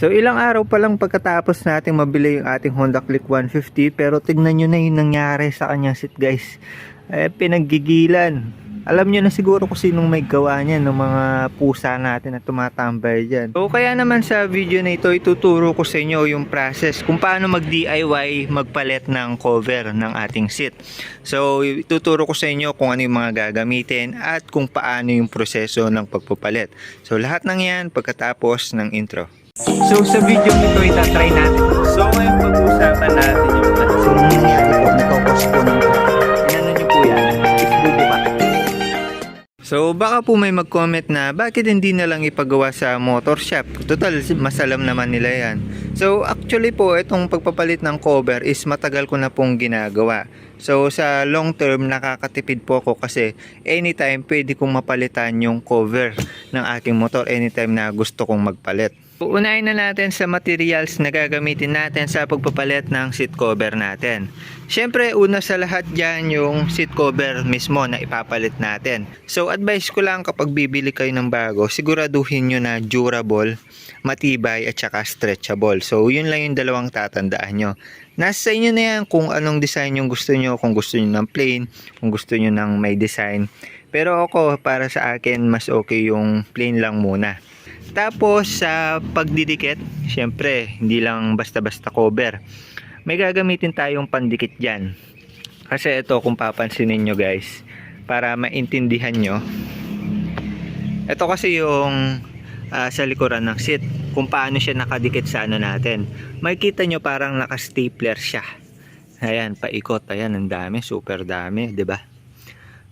So ilang araw pa lang pagkatapos nating mabili yung ating Honda Click 150 pero tignan nyo na yung nangyari sa kanyang seat guys. Eh, pinaggigilan. Alam nyo na siguro kung sinong may gawa niyan ng mga pusa natin na tumatambay dyan. So kaya naman sa video na ito ituturo ko sa inyo yung process kung paano mag DIY magpalit ng cover ng ating seat. So ituturo ko sa inyo kung ano yung mga gagamitin at kung paano yung proseso ng pagpapalit. So lahat ng yan pagkatapos ng intro. So sa video nito itatry natin. So ngayon pag-usapan natin yung so yung nangyari po, nagkakos po ng nyo po yan? Isbubo pa. So baka po may mag-comment na bakit hindi na lang ipagawa sa motor shop? Total, masalam naman nila yan. So actually po, itong pagpapalit ng cover is matagal ko na pong ginagawa. So sa long term, nakakatipid po ako kasi anytime pwede kong mapalitan yung cover ng aking motor anytime na gusto kong magpalit. Unahin na natin sa materials na gagamitin natin sa pagpapalit ng seat cover natin. Siyempre, una sa lahat dyan yung seat cover mismo na ipapalit natin. So, advice ko lang kapag bibili kayo ng bago, siguraduhin nyo na durable, matibay at saka stretchable. So, yun lang yung dalawang tatandaan nyo. Nasa sa inyo na yan kung anong design yung gusto nyo, kung gusto nyo ng plain, kung gusto nyo ng may design. Pero ako, para sa akin, mas okay yung plain lang muna. Tapos sa pagdidikit, syempre hindi lang basta-basta cover. May gagamitin tayong pandikit diyan. Kasi ito kung papansinin nyo guys, para maintindihan nyo. Ito kasi yung ah, sa likuran ng seat, kung paano siya nakadikit sa ano natin. Makikita nyo parang naka-stapler siya. Ayan, paikot. Ayan, ang dami. Super dami, ba?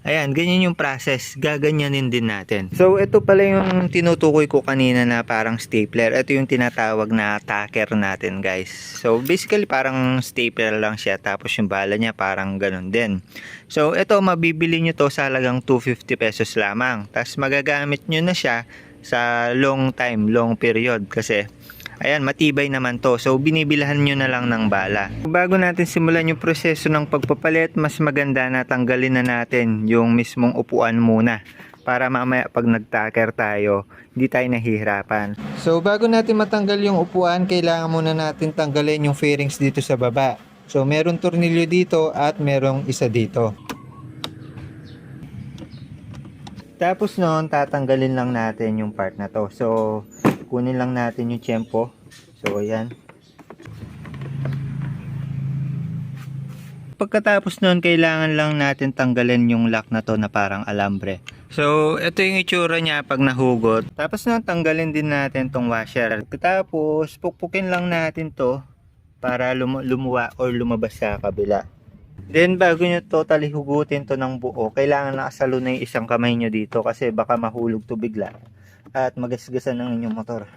Ayan, ganyan yung process. Gaganyanin din natin. So, ito pala yung tinutukoy ko kanina na parang stapler. Ito yung tinatawag na tacker natin, guys. So, basically parang stapler lang siya. Tapos yung bala niya parang ganun din. So, ito mabibili nyo to sa halagang 250 pesos lamang. Tapos magagamit nyo na siya sa long time, long period. Kasi, Ayan, matibay naman to. So, binibilhan nyo na lang ng bala. Bago natin simulan yung proseso ng pagpapalit, mas maganda na tanggalin na natin yung mismong upuan muna. Para mamaya pag nag-tacker tayo, hindi tayo nahihirapan. So, bago natin matanggal yung upuan, kailangan muna natin tanggalin yung fairings dito sa baba. So, meron tornilyo dito at merong isa dito. Tapos noon, tatanggalin lang natin yung part na to. So, kunin lang natin yung tiyempo. So, ayan. Pagkatapos noon, kailangan lang natin tanggalin yung lock na to na parang alambre. So, ito yung itsura niya pag nahugot. Tapos na tanggalin din natin tong washer. Tapos, pukpukin lang natin to para lum- lumuwa or lumabas sa kabila. Then bago nyo totally hugutin to ng buo, kailangan nakasalo na yung isang kamay nyo dito kasi baka mahulog to bigla at magasgasan ng inyong motor.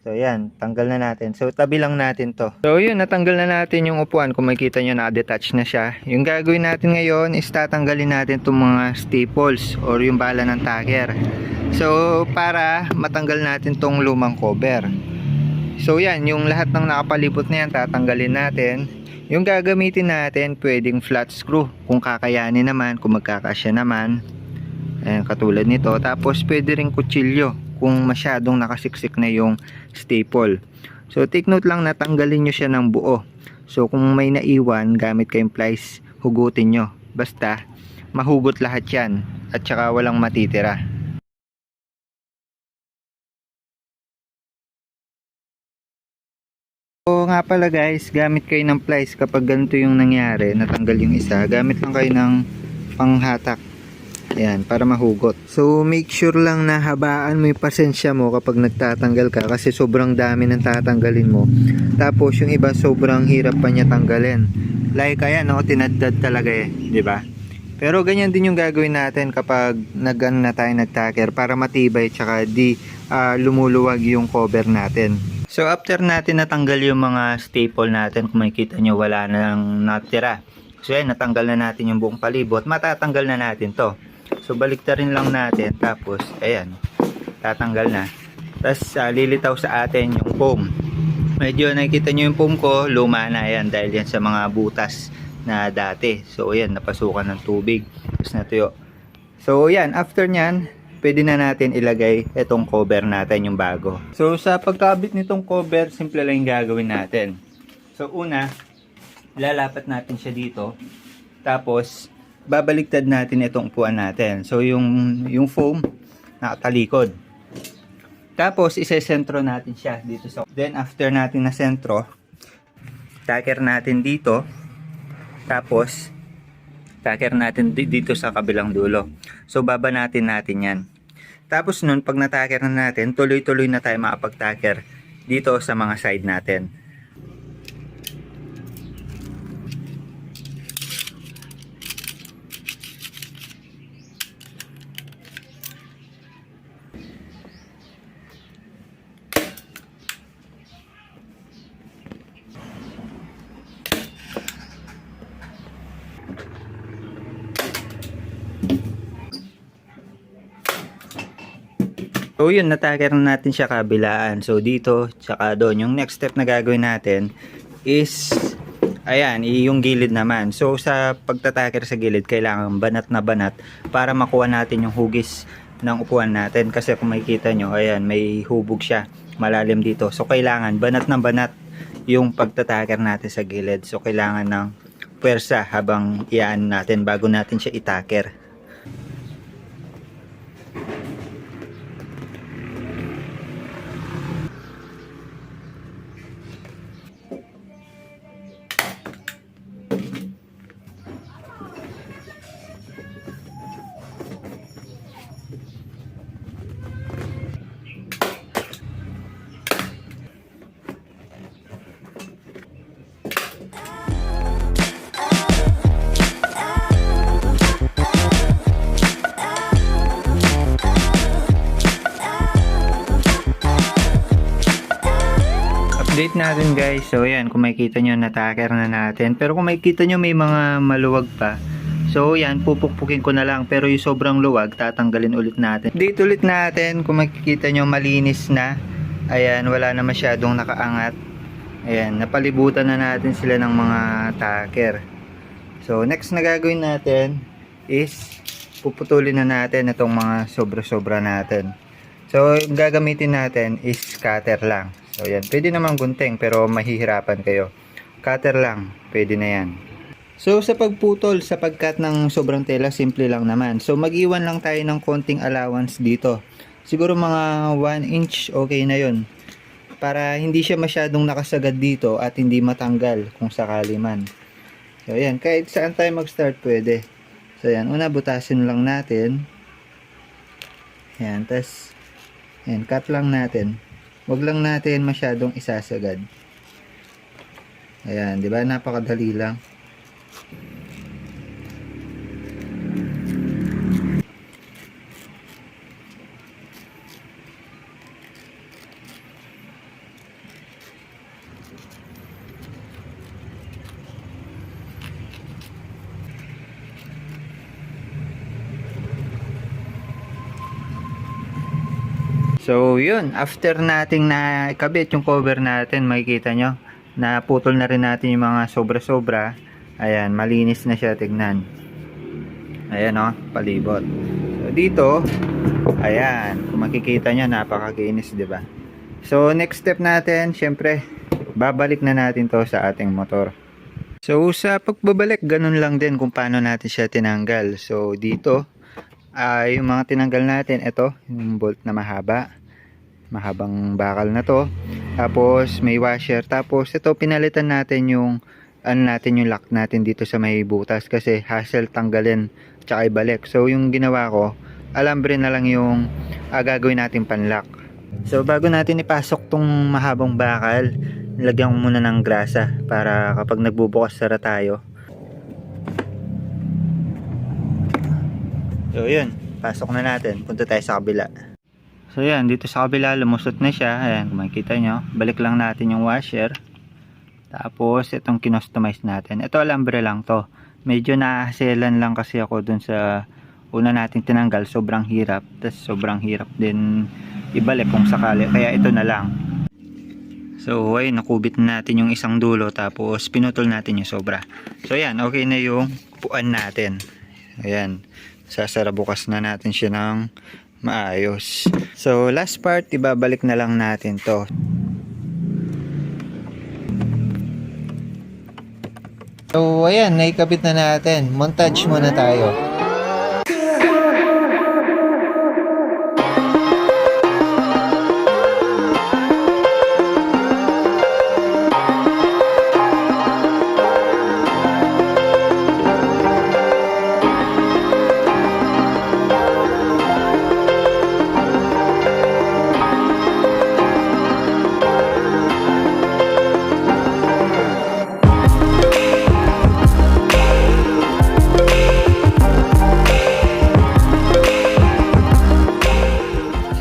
So yan, tanggal na natin. So tabi lang natin to. So yun, natanggal na natin yung upuan. Kung makikita nyo, na-detach na siya. Yung gagawin natin ngayon is tatanggalin natin itong mga staples or yung bala ng tagger. So para matanggal natin tong lumang cover. So yan, yung lahat ng nakapalibot na yan, tatanggalin natin. Yung gagamitin natin, pwedeng flat screw. Kung kakayanin naman, kung magkakasya naman. Ayan, katulad nito. Tapos pwede rin kutsilyo kung masyadong nakasiksik na yung staple. So take note lang na tanggalin nyo siya ng buo. So kung may naiwan, gamit kayong plies, hugutin nyo. Basta, mahugot lahat yan. At saka walang matitira. So nga pala guys, gamit kayo ng plies kapag ganito yung nangyari, natanggal yung isa, gamit lang kayo ng panghatak. Ayan, para mahugot. So make sure lang na habaan mo yung pasensya mo kapag nagtatanggal ka kasi sobrang dami ng tatanggalin mo. Tapos yung iba sobrang hirap pa niya tanggalin. Like ayan, no, tinaddad talaga eh, di ba? Pero ganyan din yung gagawin natin kapag nag na tayo nagtacker para matibay tsaka di ah, lumuluwag yung cover natin. So after natin natanggal yung mga staple natin, kung makikita nyo wala nang natira. So yan, natanggal na natin yung buong palibot, matatanggal na natin to. So baliktarin lang natin, tapos ayan, tatanggal na. Tapos ah, lilitaw sa atin yung foam. Medyo nakikita nyo yung foam ko, luma na yan dahil yan sa mga butas na dati. So ayan, napasukan ng tubig, tapos natuyo. So yan, after nyan, pwede na natin ilagay itong cover natin yung bago. So sa pagkabit nitong cover, simple lang yung gagawin natin. So una, lalapat natin siya dito. Tapos, babaliktad natin itong upuan natin. So yung, yung foam, nakatalikod. Tapos, isesentro natin siya dito sa... Then, after natin na sentro, tacker natin dito. Tapos, tacker natin di- dito sa kabilang dulo. So, babanatin natin yan. Tapos nun, pag nataker na natin, tuloy-tuloy na tayo makapag-tacker dito sa mga side natin. So yun, nataker na natin siya kabilaan. So dito, tsaka doon. Yung next step na gagawin natin is, ayan, yung gilid naman. So sa pagtataker sa gilid, kailangan banat na banat para makuha natin yung hugis ng upuan natin. Kasi kung makikita nyo, ayan, may hubog siya. Malalim dito. So kailangan banat na banat yung pagtataker natin sa gilid. So kailangan ng pwersa habang iyaan natin bago natin siya itaker. Update natin guys. So yan, kung makikita nyo, nataker na natin. Pero kung makikita nyo, may mga maluwag pa. So yan, pupukpukin ko na lang. Pero yung sobrang luwag, tatanggalin ulit natin. Update ulit natin. Kung makikita nyo, malinis na. Ayan, wala na masyadong nakaangat. Ayan, napalibutan na natin sila ng mga taker. So next na gagawin natin is puputulin na natin itong mga sobra-sobra natin. So, yung gagamitin natin is cutter lang. So, yan. Pwede naman gunting pero mahihirapan kayo. Cutter lang. Pwede na yan. So, sa pagputol, sa pagkat ng sobrang tela, simple lang naman. So, mag-iwan lang tayo ng konting allowance dito. Siguro mga 1 inch, okay na yon Para hindi siya masyadong nakasagad dito at hindi matanggal kung sakali man. So, yan. Kahit saan tayo mag-start, pwede. So, yan. Una, butasin lang natin. Yan. Tapos, yan. Cut lang natin. Huwag lang natin masyadong isasagad. Ayan. Di ba? Napakadali lang. So, yun. After nating na ikabit yung cover natin, makikita nyo, naputol na rin natin yung mga sobra-sobra. Ayan, malinis na siya tignan. Ayan o, palibot. So, dito, ayan, kung makikita nyo, napakakinis, ba? So, next step natin, syempre, babalik na natin to sa ating motor. So, sa pagbabalik, ganun lang din kung paano natin siya tinanggal. So, dito, ay yung mga tinanggal natin, ito, yung bolt na mahaba. Mahabang bakal na to. Tapos, may washer. Tapos, ito, pinalitan natin yung, ano natin, yung lock natin dito sa may butas. Kasi, hassle tanggalin, tsaka ibalik. So, yung ginawa ko, alambre na lang yung ah, gagawin natin panlock. So, bago natin ipasok tong mahabang bakal, lagyan ko muna ng grasa para kapag nagbubukas sara tayo. So, yun. Pasok na natin. Punta tayo sa kabila. So, yan. Dito sa kabila, lumusot na siya. Ayan, kung makikita nyo. Balik lang natin yung washer. Tapos, itong kinostomize natin. Ito, alambre lang to. Medyo nahaselan lang kasi ako dun sa una nating tinanggal. Sobrang hirap. Tapos, sobrang hirap din ibalik kung sakali. Kaya, ito na lang. So, ay nakubit na natin yung isang dulo. Tapos, pinutol natin yung sobra. So, yan. Okay na yung puan natin. Ayan. Sasara bukas na natin siya ng maayos. So last part, ibabalik na lang natin to. So ayan, naikabit na natin. Montage muna tayo.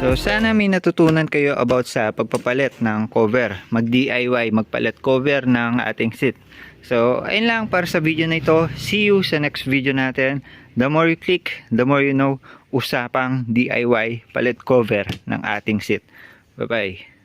So sana may natutunan kayo about sa pagpapalit ng cover. Mag-DIY, magpalit cover ng ating seat. So ayun lang para sa video na ito. See you sa next video natin. The more you click, the more you know. Usapang DIY, palit cover ng ating seat. Bye-bye.